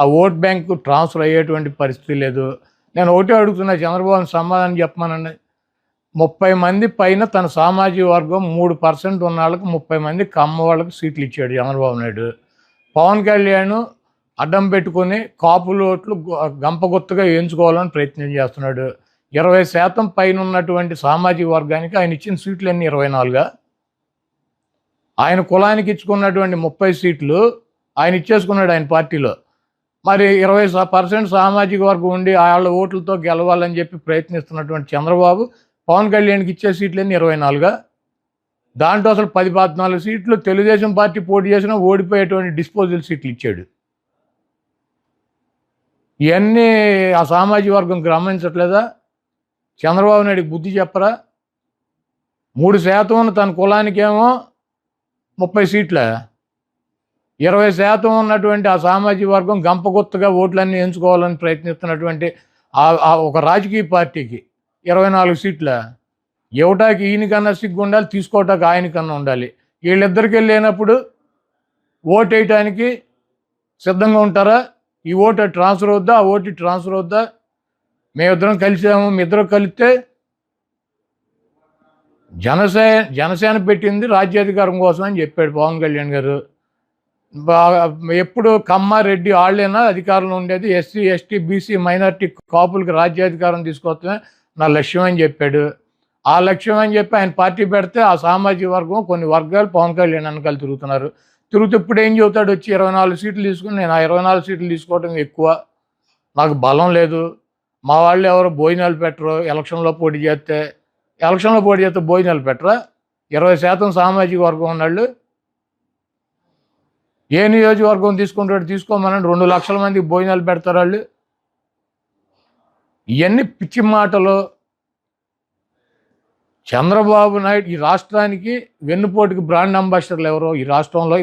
ఆ vote bank transfer అయ్యేటువంటి పరిస్థితి లేదు. నేను ఒకటే అడుగుతున్నా చంద్రబాబు సమాధానం చెప్పమనండి. ముప్పై మంది పైన తన సామాజిక వర్గం మూడు పర్సెంట్ ఉన్న వాళ్ళకి ముప్పై మంది కమ్మ వాళ్ళకి సీట్లు ఇచ్చాడు చంద్రబాబు నాయుడు. పవన్ కళ్యాణ్ అడ్డం పెట్టుకొని కాపులు ఓట్లు గంపగొత్తుగా గంపగుత్తగా ప్రయత్నం చేస్తున్నాడు. ఇరవై శాతం పైన ఉన్నటువంటి సామాజిక వర్గానికి ఆయన ఇచ్చిన సీట్లు అన్ని ఇరవై నాలుగా. ఆయన కులానికి ఇచ్చుకున్నటువంటి ముప్పై సీట్లు ఆయన ఇచ్చేసుకున్నాడు ఆయన పార్టీలో. మరి ఇరవై పర్సెంట్ సామాజిక వర్గం ఉండి వాళ్ళ ఓట్లతో గెలవాలని చెప్పి ప్రయత్నిస్తున్నటువంటి చంద్రబాబు పవన్ కళ్యాణ్కి ఇచ్చే సీట్లన్నీ ఇరవై నాలుగా. దాంట్లో అసలు పది పద్నాలుగు సీట్లు తెలుగుదేశం పార్టీ పోటీ చేసినా ఓడిపోయేటువంటి డిస్పోజల్ సీట్లు ఇచ్చాడు. ఇవన్నీ ఆ సామాజిక వర్గం గమనించట్లేదా? చంద్రబాబు నాయుడికి బుద్ధి చెప్పరా? మూడు శాతం ఉన్న తన కులానికేమో ముప్పై సీట్ల? ఇరవై శాతం ఉన్నటువంటి ఆ సామాజిక వర్గం గంపగుత్తగా ఓట్లన్నీ ఎంచుకోవాలని ప్రయత్నిస్తున్నటువంటి ఆ- ఒక రాజకీయ పార్టీకి ఇరవై నాలుగు సీట్ల ఇవ్వటానికి ఈయనకన్నా సిగ్గు ఉండాలి తీసుకోవటానికి ఆయనకన్నా ఉండాలి. వీళ్ళిద్దరికి వెళ్ళినప్పుడు ఓటు వేయటానికి సిద్ధంగా ఉంటారా? ఈ ఓటు ట్రాన్స్ఫర్ అవుద్దా? ఆ ఓటు ట్రాన్స్ఫర్ అవుద్దా? మేమిద్దరం కలిసాము మీ ఇద్దరు కలిస్తే జనసేన జనసేన పెట్టింది రాజ్యాధికారం కోసం అని చెప్పాడు పవన్ కళ్యాణ్ గారు. ఎప్పుడు కమ్మారెడ్డి వాళ్ళైనా అధికారంలో ఉండేది. ఎస్సీ ఎస్టీ బీసీ మైనార్టీ కాపులకు రాజ్యాధికారం తీసుకొస్తమే నా లక్ష్యం అని చెప్పాడు. ఆ లక్ష్యం అని చెప్పి ఆయన పార్టీ పెడితే ఆ సామాజిక వర్గం కొన్ని వర్గాలు పవన్ కళ్యాణ్ వెనకాల తిరుగుతున్నారు. తిరుగుతూ ఇప్పుడు ఏం చెబుతాడు? వచ్చి ఇరవై నాలుగు సీట్లు తీసుకుని నేను ఆ ఇరవై నాలుగు సీట్లు తీసుకోవడం ఎక్కువ. నాకు బలం లేదు. మా వాళ్ళు ఎవరు భోజనాలు పెట్టరు. ఎలక్షన్లో పోటీ చేస్తే ఎలక్షన్లో పోటీ చేస్తే భోజనాలు పెట్టరా? ఇరవై శాతం సామాజిక వర్గం ఉన్నాళ్ళు ఏ నియోజకవర్గం తీసుకుంటాడు తీసుకోమనండి. రెండు లక్షల మందికి భోజనాలు పెడతారు వాళ్ళు. ఇవన్నీ పిచ్చి మాటలు. చంద్రబాబు నాయుడు ఈ రాష్ట్రానికి వెన్నుపోటుకి బ్రాండ్ అంబాసిడర్లు ఎవరో ఈ రాష్ట్రంలో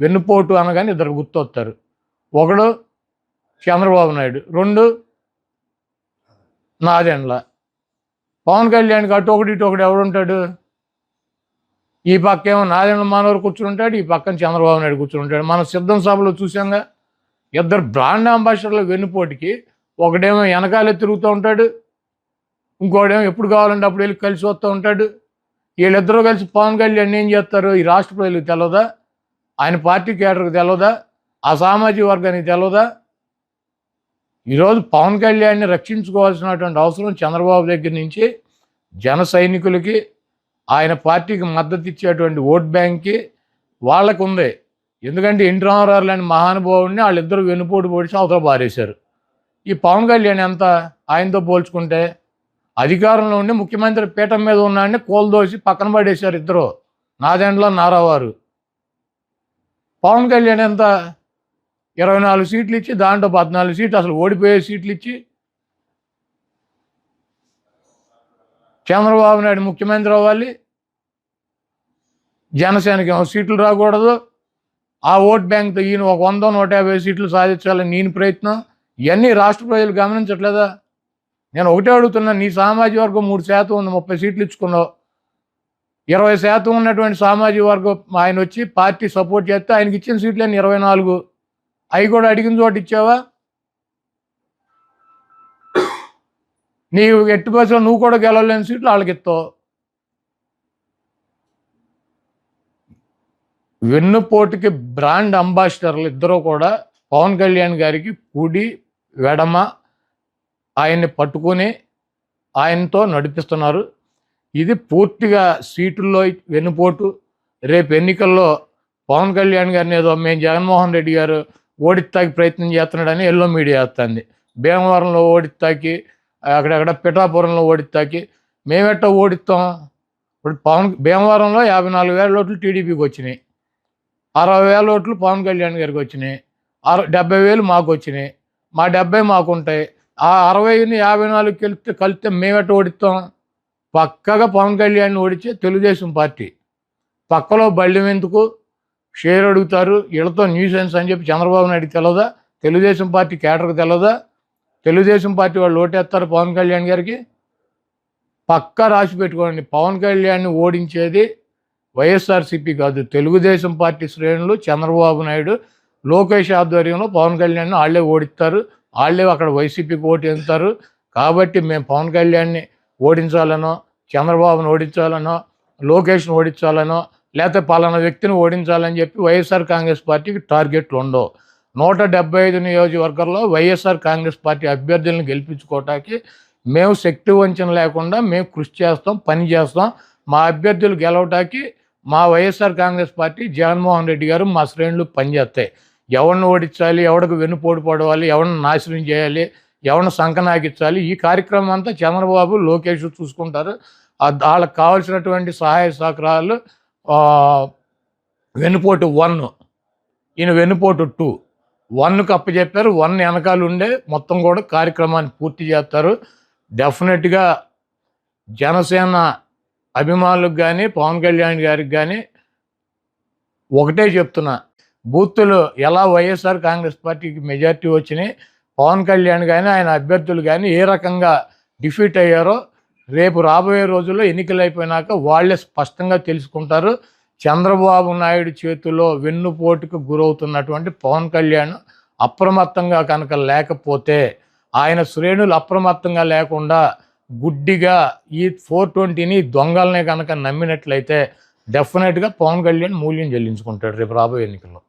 వెన్నుపోటు అనగానే ఇద్దరు గుర్తొస్తారు. ఒకడు చంద్రబాబు నాయుడు రెండు నాదెండ్ల. పవన్ కళ్యాణ్కి అటు ఒకటి ఇటు ఒకటి ఎవడుంటాడు ఈ పక్క ఏమో నారాయణ మానవరు కూర్చుంటాడు ఈ పక్కన చంద్రబాబు నాయుడు కూర్చుంటాడు మనం సిద్ధం సభలో చూసాంగా ఇద్దరు బ్రాండ్ అంబాసిడర్ల వెన్నుపోటికి ఒకడేమో వెనకాలే తిరుగుతూ ఉంటాడు ఇంకోడేమో ఎప్పుడు కావాలంటే అప్పుడు వెళ్ళి కలిసి వస్తూ ఉంటాడు. వీళ్ళిద్దరూ కలిసి పవన్ కళ్యాణ్ ఏం చేస్తారు? ఈ రాష్ట్ర ప్రజలకు తెలియదా ఆయన పార్టీ కేటర్కి తెలియదా ఆ సామాజిక వర్గానికి తెలియదా ఈరోజు పవన్ కళ్యాణ్ని రక్షించుకోవాల్సినటువంటి అవసరం చంద్రబాబు దగ్గర నుంచి జన సైనికులకి ఆయన పార్టీకి మద్దతు ఇచ్చేటువంటి ఓట్ బ్యాంక్కి వాళ్ళకు ఉంది ఎందుకంటే ఎన్టీ రామారావు లాంటి మహానుభావుడిని వాళ్ళిద్దరు వెనుపోటు పొడిచి అవతల పారేశారు. ఈ పవన్ కళ్యాణ్ ఎంత? ఆయనతో పోల్చుకుంటే అధికారంలో ఉండి ముఖ్యమంత్రి పీఠం మీద ఉన్నాడని కోల్దోసి పక్కన పడేశారు ఇద్దరు. నాదెండ్ల నారావారు. పవన్ కళ్యాణ్ ఎంత? ఇరవై నాలుగు సీట్లు ఇచ్చి దాంట్లో పద్నాలుగు సీట్లు అసలు ఓడిపోయే సీట్లు ఇచ్చి. చంద్రబాబు నాయుడు ముఖ్యమంత్రి అవ్వాలి. జనసేనకి ఏమో సీట్లు రాకూడదు. ఆ ఓట్ బ్యాంక్తో ఈయన ఒక వంద నూట యాభై సీట్లు సాధించాలని నేను ప్రయత్నం. ఇవన్నీ రాష్ట్ర ప్రజలు గమనించట్లేదా? నేను ఒకటే అడుగుతున్నా నీ సామాజిక వర్గం మూడు శాతం ఉంది ముప్పై సీట్లు ఇచ్చుకున్నావు. ఇరవై శాతం ఉన్నటువంటి సామాజిక వర్గం ఆయన వచ్చి పార్టీ సపోర్ట్ చేస్తే ఆయనకి ఇచ్చిన సీట్లు అని ఇరవై నాలుగు. అవి కూడా అడిగిన చోటు ఇచ్చావా? నీవు ఎట్టి బస్సులో నువ్వు కూడా గెలవలేని సీట్లు వాళ్ళకి ఇస్తావు. వెన్నుపోటుకి బ్రాండ్ అంబాసిడర్లు ఇద్దరు కూడా పవన్ కళ్యాణ్ గారికి కుడి వెడమ ఆయన్ని పట్టుకొని ఆయనతో నడిపిస్తున్నారు. ఇది పూర్తిగా సీటుల్లో వెన్నుపోటు. రేపు ఎన్నికల్లో పవన్ కళ్యాణ్ గారిని ఏదో మేము జగన్మోహన్ రెడ్డి గారు ఓడిత్తాకి ప్రయత్నం చేస్తున్నాడని ఎల్లో మీడియా వస్తుంది. భీమవరంలో ఓడిత్తాకి అక్కడక్కడ పిఠాపురంలో ఓడిత్తాకి మేమెట్ట ఓడిస్తాం? ఇప్పుడు పవన్ భీమవరంలో యాభై నాలుగు వేల ఓట్లు టీడీపీకి వచ్చినాయి. అరవై వేల ఓట్లు పవన్ కళ్యాణ్ గారికి వచ్చినాయి. అర డెబ్బై వేలు మాకు వచ్చినాయి. మా డెబ్బై మాకు ఉంటాయి ఆ అరవైని యాభై నాలుగు కలిస్తే కలిస్తే మేమెట ఓడిస్తాం? పక్కగా పవన్ కళ్యాణ్ ఓడించే తెలుగుదేశం పార్టీ. పక్కలో బళ్ళెం ఎందుకు? షేర్ అడుగుతారు. వీళ్ళతో న్యూసెన్స్ అని చెప్పి చంద్రబాబు నాయుడు తెలియదా తెలుగుదేశం పార్టీ కేటర్కి తెలియదా తెలుగుదేశం పార్టీ వాళ్ళు ఓటేస్తారు పవన్ కళ్యాణ్ గారికి? పక్కా రాసి పెట్టుకోండి. పవన్ కళ్యాణ్ని ఓడించేది వైఎస్ఆర్సీపీ కాదు తెలుగుదేశం పార్టీ శ్రేణులు చంద్రబాబు నాయుడు లోకేష్ ఆధ్వర్యంలో పవన్ కళ్యాణ్ని వాళ్ళే ఓడిస్తారు. వాళ్ళే అక్కడ వైసీపీకి ఓటు కాబట్టి మేము పవన్ కళ్యాణ్ని ఓడించాలనో చంద్రబాబును ఓడించాలనో లోకేష్ను ఓడించాలనో లేకపోతే పలానా వ్యక్తిని ఓడించాలని చెప్పి వైఎస్ఆర్ కాంగ్రెస్ పార్టీకి టార్గెట్లు ఉండవు. నూట డెబ్బై ఐదు నియోజకవర్గాల్లో వైఎస్ఆర్ కాంగ్రెస్ పార్టీ అభ్యర్థులను గెలిపించుకోవటానికి మేము శక్తి వంచన లేకుండా మేము కృషి చేస్తాం పని చేస్తాం. మా అభ్యర్థులు గెలవటానికి మా వైఎస్ఆర్ కాంగ్రెస్ పార్టీ జగన్మోహన్ రెడ్డి గారు మా శ్రేణులు పనిచేస్తాయి. ఎవరిని ఓడించాలి ఎవరికి వెన్నుపోటు పడవాలి ఎవరిని నాశనం చేయాలి ఎవరిని సంకనాగించాలి ఈ కార్యక్రమం అంతా చంద్రబాబు లోకేష్ చూసుకుంటారు. వాళ్ళకి కావాల్సినటువంటి సహాయ సహకారాలు వెన్నుపోటు వన్ ఈయన వెన్నుపోటు టూ. వన్కి అప్పచెప్పారు వన్ వెనకాల ఉండే మొత్తం కూడా కార్యక్రమాన్ని పూర్తి చేస్తారు. డెఫినెట్గా జనసేన అభిమానులకు కానీ పవన్ కళ్యాణ్ గారికి కానీ ఒకటే చెప్తున్నా. బూత్తులు ఎలా వైఎస్ఆర్ కాంగ్రెస్ పార్టీకి మెజార్టీ వచ్చినాయి పవన్ కళ్యాణ్ కానీ ఆయన అభ్యర్థులు కానీ ఏ రకంగా డిఫీట్ అయ్యారో రేపు రాబోయే రోజుల్లో ఎన్నికలు అయిపోయినాక వాళ్ళే స్పష్టంగా తెలుసుకుంటారు. చంద్రబాబు నాయుడు చేతిలో వెన్నుపోటుకు గురవుతున్నటువంటి పవన్ కళ్యాణ్ అప్రమత్తంగా కనుక లేకపోతే ఆయన శ్రేణులు అప్రమత్తంగా లేకుండా గుడ్డిగా ఈ ఫోర్ ట్వంటీని దొంగలనే కనుక నమ్మినట్లయితే డెఫినెట్గా పవన్ కళ్యాణ్ మూల్యం చెల్లించుకుంటాడు రేపు రాబోయే ఎన్నికల్లో.